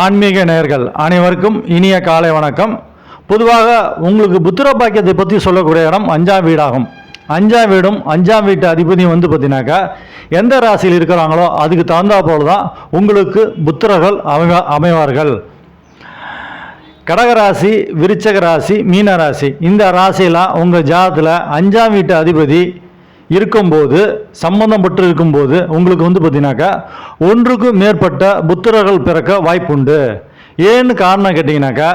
ஆன்மீக நேயர்கள் அனைவருக்கும் இனிய காலை வணக்கம். பொதுவாக உங்களுக்கு புத்திர பாக்கியத்தை பற்றி சொல்லக்கூடிய இடம் அஞ்சாம் வீடாகும். அஞ்சாம் வீடும் அஞ்சாம் வீட்டு அதிபதியும் வந்து பார்த்தீங்கன்னாக்கா எந்த ராசியில் இருக்கிறாங்களோ அதுக்கு தகுந்தா போல தான் உங்களுக்கு புத்திரர்கள் அமைவா அமைவார்கள். கடகராசி விருச்சக ராசி மீன ராசி இந்த ராசியெல்லாம் உங்கள் ஜாதத்தில் அஞ்சாம் வீட்டு அதிபதி இருக்கும்போது சம்பந்தப்பட்டு இருக்கும்போது உங்களுக்கு வந்து பார்த்தீங்கன்னாக்கா ஒன்றுக்கும் மேற்பட்ட புத்திரர்கள் பிறக்க வாய்ப்புண்டு. ஏன்னு காரணம் கேட்டிங்கனாக்கா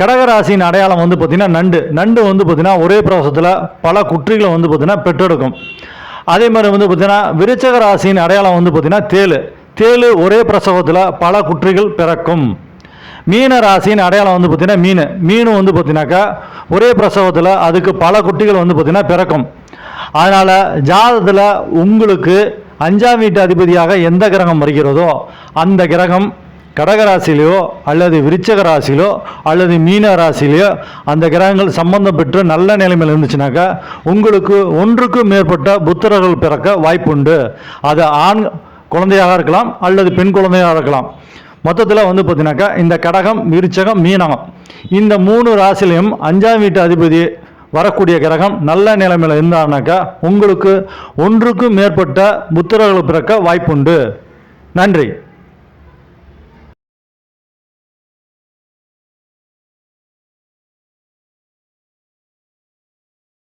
கடகராசியின் அடையாளம் வந்து பார்த்திங்கன்னா நண்டு. நண்டு வந்து பார்த்திங்கன்னா ஒரே பிரவசத்தில் பல குற்றிகளை வந்து பார்த்திங்கன்னா பெற்றெடுக்கும். அதே மாதிரி வந்து பார்த்திங்கன்னா விருச்சக ராசியின் அடையாளம் வந்து பார்த்திங்கன்னா தேழு தேளு ஒரே பிரசவத்தில் பல குற்றிகள் பிறக்கும். மீன ராசியின் அடையாளம் வந்து பார்த்திங்கன்னா மீன். மீன் வந்து பார்த்தீங்கன்னாக்கா ஒரே பிரசவத்தில் அதுக்கு பல குட்டிகள் வந்து பார்த்தீங்கன்னா பிறக்கும். அதனால் ஜாதகத்தில் உங்களுக்கு அஞ்சாம் வீட்டு அதிபதியாக எந்த கிரகம் வருகிறதோ அந்த கிரகம் கடகராசிலையோ அல்லது விருச்சக ராசியிலோ அல்லது மீன ராசியிலையோ அந்த கிரகங்கள் சம்பந்தம் பெற்று நல்ல நிலைமையில் இருந்துச்சுனாக்கா உங்களுக்கு ஒன்றுக்கும் மேற்பட்ட புத்திரர்கள் பிறக்க வாய்ப்புண்டு. அது ஆண் குழந்தையாக இருக்கலாம் அல்லது பெண் குழந்தையாக இருக்கலாம். மொத்தத்தில் வந்து பார்த்தீங்கன்னாக்கா இந்த கடகம் விருச்சகம் மீனகம் இந்த மூணு ராசிலையும் அஞ்சாம் வீட்டு அதிபதி வரக்கூடிய கிரகம் நல்ல நிலைமையில் இருந்தாருனாக்கா உங்களுக்கு ஒன்றுக்கும் மேற்பட்ட புத்திரர்கள் பிறக்க வாய்ப்புண்டு. நன்றி.